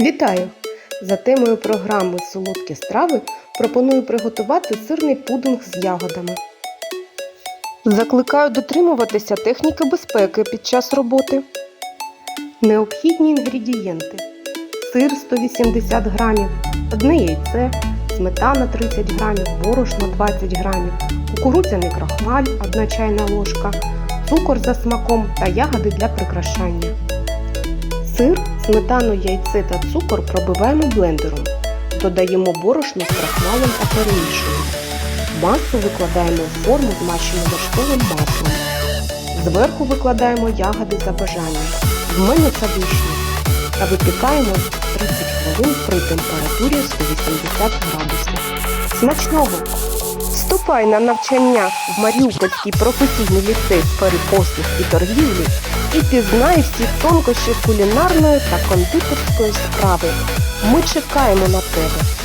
Вітаю! За темою програми Солодкі страви пропоную приготувати сирний пудинг з ягодами. Закликаю дотримуватися техніки безпеки під час роботи. Необхідні інгредієнти: сир 180 грамів, одне яйце, сметана 30 грамів, борошно 20 грамів, кукурудзяний крахмаль 1 чайна ложка, цукор за смаком та ягоди для прикрашання. Сир, сметану, яйце та цукор пробиваємо блендером. Додаємо борошно з крахмалем та перемішуємо. Масу викладаємо у форму, змащену вершковим маслом. Зверху викладаємо ягоди за бажанням. В мене це вишня. Та випікаємо 30 хвилин при температурі 180 градусів. Смачного! Вступай на навчання в Маріупольський професійний ліцей сфери послуг і торгівлі і пізнай всі тонкощі кулінарної та кондитерської справи. Ми чекаємо на тебе.